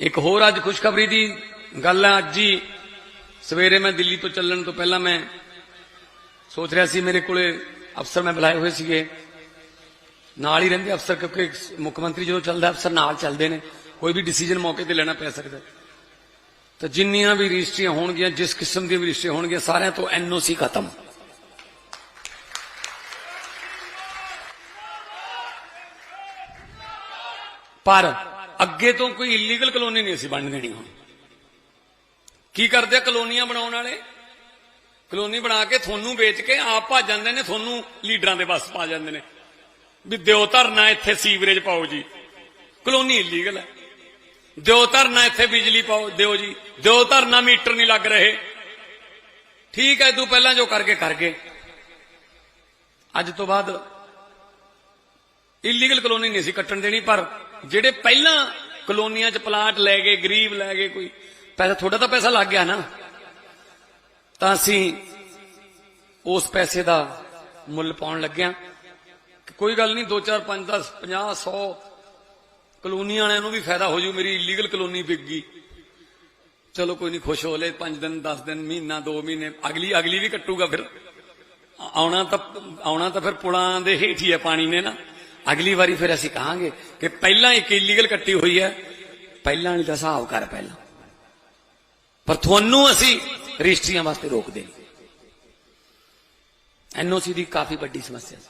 ਇੱਕ ਹੋਰ ਅੱਜ ਖੁਸ਼ਖਬਰੀ ਦੀ ਗੱਲ ਹੈ। ਅੱਜ ਹੀ ਸਵੇਰੇ ਮੈਂ ਦਿੱਲੀ ਤੋਂ ਚੱਲਣ ਤੋਂ ਪਹਿਲਾਂ ਮੈਂ ਸੋਚ ਰਿਹਾ ਸੀ, ਮੇਰੇ ਕੋਲੇ ਅਫਸਰ ਮੈਂ ਬੁਲਾਏ ਹੋਏ ਸੀਗੇ। ਨਾਲ ਹੀ ਰਹਿੰਦੇ ਅਫਸਰ, ਕਿਉਂਕਿ ਮੁੱਖ ਮੰਤਰੀ ਜਦੋਂ ਚੱਲਦਾ, ਅਫਸਰ ਨਾਲ ਚੱਲਦੇ ਨੇ। ਕੋਈ ਵੀ ਡਿਸੀਜਨ ਮੌਕੇ ਤੇ ਲੈਣਾ ਪੈ ਸਕਦਾ। ਹੈ। ਤਾਂ ਜਿੰਨੀਆਂ ਵੀ ਰਜਿਸਟਰੀਆਂ ਹੋਣਗੀਆਂ, ਜਿਸ ਕਿਸਮ ਦੀਆਂ ਵੀ ਰਜਿਸਟਰੀਆਂ ਹੋਣਗੀਆਂ, ਸਾਰਿਆਂ ਤੋਂ ਐਨਓਸੀ ਖਤਮ। ਪਰ ਅੱਗੇ ਤੋਂ ਕੋਈ ਇਲੀਗਲ ਕਲੋਨੀ ਨਹੀਂ ਅਸੀਂ ਬਣ ਦੇਣੀ ਹੁਣ। ਕੀ ਕਰਦੇ ਆ ਕਲੋਨੀਆਂ ਬਣਾਉਣ ਵਾਲੇ? ਕਲੋਨੀ ਬਣਾ ਕੇ ਤੁਹਾਨੂੰ ਵੇਚ ਕੇ ਆਪ ਭੱਜ ਜਾਂਦੇ ਨੇ, ਤੁਹਾਨੂੰ ਲੀਡਰਾਂ ਦੇ ਬਸ ਪਾ ਜਾਂਦੇ ਨੇ। ਵੀ ਦਿਓ ਧਰਨਾ ਇੱਥੇ ਸੀਵਰੇਜ ਪਾਓ ਜੀ। ਕਲੋਨੀ ਇਲੀਗਲ ਹੈ। ਦਿਓ ਧਰਨਾ ਇੱਥੇ ਬਿਜਲੀ ਪਾਓ, ਦਿਓ ਜੀ। ਦਿਓ ਧਰਨਾ ਮੀਟਰ ਨਹੀਂ ਲੱਗ ਰਹੇ। ਠੀਕ ਹੈ, ਤੂੰ ਪਹਿਲਾਂ ਜੋ ਕਰਕੇ ਕਰ ਗਏ। ਅੱਜ ਤੋਂ ਬਾਅਦ ਇਲੀਗਲ ਕਲੋਨੀ ਨਹੀਂ ਸੀ ਕੱਟਣ ਦੇਣੀ, ਪਰ ਜਿਹੜੇ ਪਹਿਲਾਂ ਕਲੋਨੀਆਂ 'ਚ ਪਲਾਟ ਲੈ ਗਏ, ਗਰੀਬ ਲੈ ਗਏ ਕੋਈ, ਪੈਸਾ ਥੋੜਾ ਤਾਂ ਪੈਸਾ ਲੱਗ ਗਿਆ ਨਾ। ਤਾਂ ਅਸੀਂ ਉਸ ਪੈਸੇ ਦਾ ਮੁੱਲ ਪਾਉਣ ਲੱਗਿਆ। ਕੋਈ ਗੱਲ ਨਹੀਂ 2 4 5 10 50 100 ਕਲੋਨੀ ਵਾਲਿਆਂ ਨੂੰ ਵੀ ਫਾਇਦਾ ਹੋ ਜੂ, ਮੇਰੀ ਇਲੀਗਲ ਕਲੋਨੀ ਵਿਕ ਗਈ। ਚਲੋ ਕੋਈ ਨਹੀਂ, ਖੁਸ਼ ਹੋ ਲੈ 5 ਦਿਨ 10 ਦਿਨ, ਮਹੀਨਾ 2 ਮਹੀਨੇ, ਅਗਲੀ ਅਗਲੀ ਵੀ ਕੱਟੂਗਾ ਫਿਰ। ਆਉਣਾ ਤਾਂ ਆਉਣਾ ਤਾਂ ਫਿਰ ਪੁਲਾਂ ਦੇ ਹੇਠ ਹੀ ਹੈ ਪਾਣੀ ਨੇ ਨਾ। ਅਗਲੀ ਵਾਰੀ ਫਿਰ ਅਸੀਂ ਕਹਾਂਗੇ ਕਿ ਪਹਿਲਾਂ ਇੱਕ ਇਲੀਗਲ ਕੱਟੀ ਹੋਈ ਹੈ, ਪਹਿਲਾਂ ਵਾਲੀ ਦਾ ਹਿਸਾਬ ਕਰ ਪਹਿਲਾਂ। ਪਰ ਤੁਹਾਨੂੰ ਅਸੀਂ ਰਜਿਸਟਰੀਆਂ ਵਾਸਤੇ ਰੋਕਦੇ ਨਹੀਂ। ਐਨਓਸੀ ਦੀ ਕਾਫੀ ਵੱਡੀ ਸਮੱਸਿਆ ਸੀ।